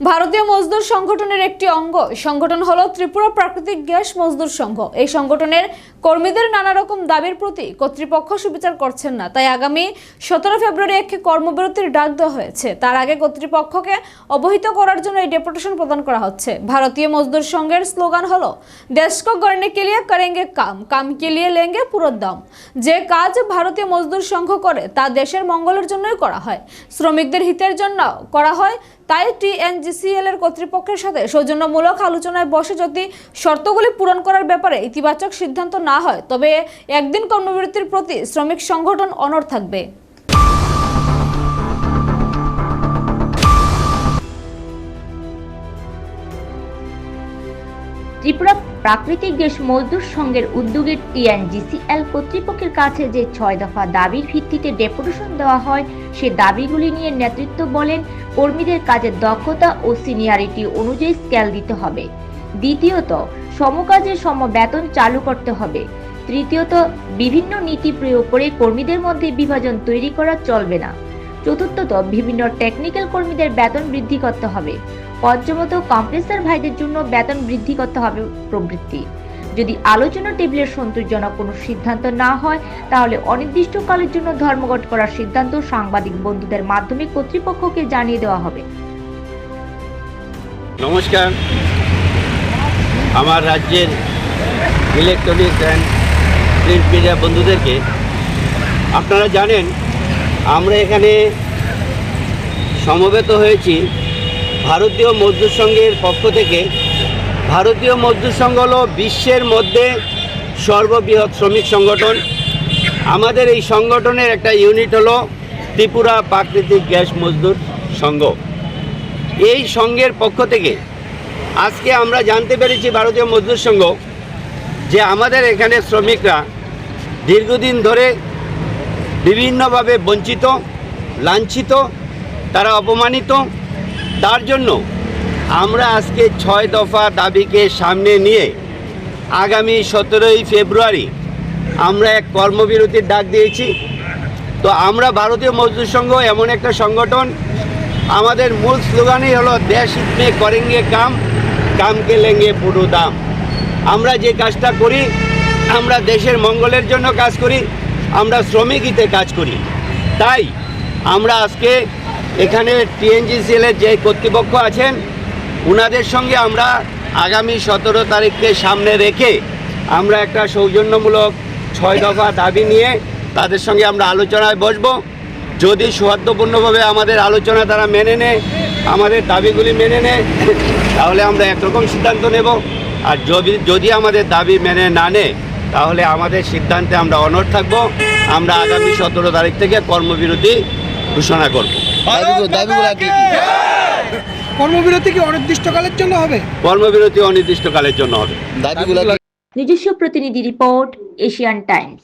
ভারতীয় মজদুর সংগঠনের একটি অঙ্গ। সংগঠন হলো ত্রিপুরা প্রাকৃতিক গ্যাস মজদুর সংঘ। এই সংগঠনের কর্মীদের নানা রকম দাবির প্রতি কর্তৃপক্ষ সুবিচার করছেন না। তাই আগামী সতেরো ফেব্রুয়ারি একটি কর্মবিরতির ডাক দেওয়া হয়েছে। তার আগে কর্তৃপক্ষকে অবহিত করার জন্য এই ডেপুটেশন প্রদান করা হচ্ছে। ভারতীয় মজদুর সংঘের স্লোগান হলো দেশ কো গড়নে কে লিয়ে করেঙ্গে কাম। কাম কে লিয়ে লেঙ্গে পুরো দাম। যে কাজ ভারতীয় মজদুর সংঘ করে, তা দেশের মঙ্গলের জন্যই করা হয়। শ্রমিকদের হিতের জন্য করা হয় তাই টিএনজিসিএল এর কর্তৃপক্ষের সাথে সৌজন্যমূলক আলোচনায় বসে যদি শর্তগুলি পূরণ করার ব্যাপারে ইতিবাচক সিদ্ধান্ত না হয়, তবে একদিন কর্মবিরতির প্রতি শ্রমিক সংগঠন অনড় থাকবে। ত্রিপুরা প্রাকৃতিক গ্যাস মজদুর সংঘের উদ্যোগে টিএনজিসিএল কর্তৃপক্ষের কাছে যে ছয় দফা দাবির ভিত্তিতে ডেপুটেশন দেওয়া হয়, সে দাবিগুলি নিয়ে নেতৃত্ব বলেন, কর্মীদের কাজের দক্ষতা ও সিনিয়রিটি অনুযায়ী স্কেল দিতে হবে। দ্বিতীয়ত, সমকাজে সম বেতন চালু করতে হবে। তৃতীয়ত, বিভিন্ন নীতি প্রয়োগ করে কর্মীদের মধ্যে বিভাজন তৈরি করা চলবে না। চতুর্থত, বিভিন্ন টেকনিক্যাল কর্মীদের বেতন বৃদ্ধি করতে হবে। পঞ্চমত কম্প্রেসার ভাইদের জন্য বেতন বৃদ্ধি করতে হবে প্রবৃত্তি। যদি আলোচনা টেবিলের সন্তোষজনক কোনো সিদ্ধান্ত না হয়, তাহলে অনির্দিষ্টকালের জন্য ধর্মঘট করার সিদ্ধান্ত সাংবাদিক বন্ধুদের মাধ্যমে কর্তৃপক্ষকে জানিয়ে দেওয়া হবে। নমস্কার। আমার রাজ্যের ইলেকট্রনিক্স অ্যান্ড প্রিন্ট মিডিয়া বন্ধুদেরকে, আপনারা জানেন, আমরা এখানে সমবেত হয়েছি ভারতীয় মজদুর সংঘের পক্ষ থেকে, ভারতীয় মজদুর সংঘ হলো বিশ্বের মধ্যে সর্ববৃহৎ শ্রমিক সংগঠন। আমাদের এই সংগঠনের একটা ইউনিট হলো ত্রিপুরা প্রাকৃতিক গ্যাস মজদুর সংঘ। এই সংঘের পক্ষ থেকে আজকে আমরা জানতে পেরেছি ভারতীয় মজদুর সংঘ যে আমাদের এখানে শ্রমিকরা দীর্ঘদিন ধরে বিভিন্নভাবে বঞ্চিত, লাঞ্ছিত, তারা অপমানিত তার জন্য আমরা আজকে ছয় দফা দাবিকে সামনে নিয়ে আগামী সতেরোই ফেব্রুয়ারি আমরা এক কর্মবিরতির ডাক দিয়েছি। তো আমরা ভারতীয় মজদুর সংঘ এমন একটা সংগঠন, আমাদের মূল স্লোগানই হলো দেশ ইতমে করেঙ্গে কাম, কামকে লেঙ্গে পুরো দাম। আমরা যে কাজটা করি, আমরা দেশের মঙ্গলের জন্য কাজ করি, আমরা শ্রমিক হিতে কাজ করি। তাই আমরা আজকে এখানে টিএনজিসিএলের যে কর্তৃপক্ষ আছেন ওনাদের সঙ্গে আমরা আগামী সতেরো তারিখকে সামনে রেখে আমরা একটা সৌজন্যমূলক ছয় দফা দাবি নিয়ে তাদের সঙ্গে আমরা আলোচনায় বসবো। যদি সৌহার্দ্যপূর্ণভাবে আমাদের আলোচনা তারা মেনে নেয়, আমাদের দাবিগুলি মেনে নেয়, তাহলে আমরা একরকম সিদ্ধান্ত নেব। আর যদি যদি আমাদের দাবি মেনে না নেয়, তাহলে আমাদের সিদ্ধান্তে আমরা অনড় থাকব। আমরা আগামী সতেরো তারিখ থেকে কর্মবিরতি ঘোষণা করব। দাবিগুলো কি? কর্মবিরতি কি অনির্দিষ্টকালের জন্য হবে? কর্মবিরতি অনির্দিষ্টকালের জন্য হবে। দাবিগুলো নিজস্ব প্রতিনিধি রিপোর্ট এশিয়ান টাইমস।